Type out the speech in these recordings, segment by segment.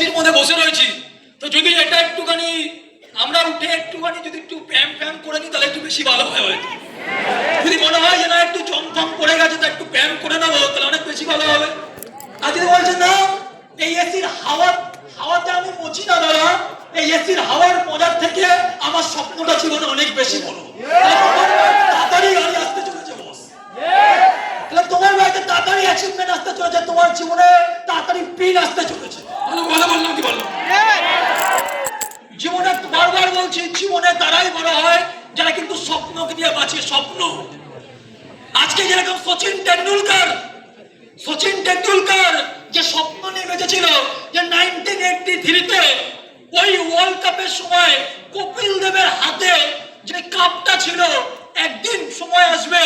এসির মধ্যে বসে রয়েছি। তো যদি এটা একটুখানি, আমরা উঠে একটুখানি যদি একটু প্যাম প্যাম করে নিই, তাহলে একটু বেশি ভালো হয়। যদি মনে হয় যে না, একটু জমফম পড়ে গেছে, তো একটু প্যাম করে নেব, তাহলে অনেক বেশি ভালো হবে। আর যদি বলছেন, না, এই এসির হাওয়া, হাওয়াতে আমি মুছি না, দাদা। এই এসির হাওয়ার মজার থেকে আমার স্বপ্নটা জীবনে অনেক বেশি বড়। তাড়াতাড়ি গাড়ি আসতে চলেছে বস তাহলে তোমার বাড়িতে তাড়াতাড়ি অ্যাচিভমেন্ট আসতে চলেছে, তোমার জীবনে তাড়াতাড়ি পিন আসতে চলেছে। বলছি, জীবনে তারাই বড় হয়, যারা কিন্তু স্বপ্নকে দিয়ে বাঁচে স্বপ্ন। আজকে যেরকম সচিন টেন্ডুলকার সচিন টেন্ডুলকার যে স্বপ্ন নিয়ে বেঁচেছিল, যে নাইনটিন এইটটি থ্রিতে, ওই ওয়ার্ল্ড কাপের সময় কপিল দেবের হাতে যে কাপটা ছিল, একদিন সময় আসবে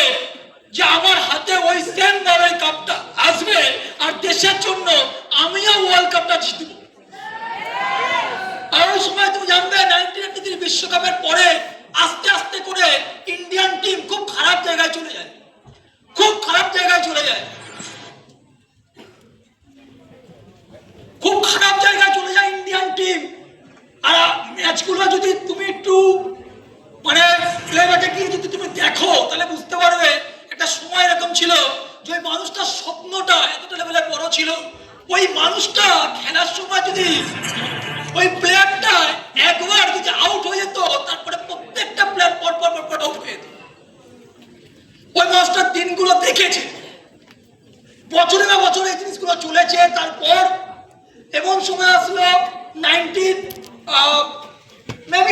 যে আমার হাতে ওই সেম ওই কাপটা আসবে, আর দেশের জন্য আমিও ওয়ার্ল্ড কাপটা জিতব আর ওই সময় তুমি জানবে নাইনটিন এইটটি থ্রি বিশ্বকাপের পরে আস্তে আস্তে করে ইন্ডিয়ান টিম খুব খারাপ জায়গায় চলে যায়। খুব খারাপ জায়গায় চলে যায়। খুব খারাপ জায়গায় চলে যায় ইন্ডিয়ান টিম আর ম্যাচগুলো যদি তুমি একটু মানে প্লেব্যাকে গিয়ে যদি তুমি দেখো, তাহলে বুঝতে পারবে একটা সময় এরকম ছিল যে ওই মানুষটার স্বপ্নটা এতটা লেভেলে বড় ছিল। ওই মানুষটা খেলার সময় যদি ওই প্লেয়ারটা একবার যদি আউট হয়ে যেত তারপরে প্রত্যেকটা প্লেয়ার পর পর পর পর আউট হয়ে যেত ওই মানুষটার দিনগুলো দেখেছে। বছরে না বছরে এই জিনিসগুলো চলেছে তারপর এমন সময় আসলো নাইনটিন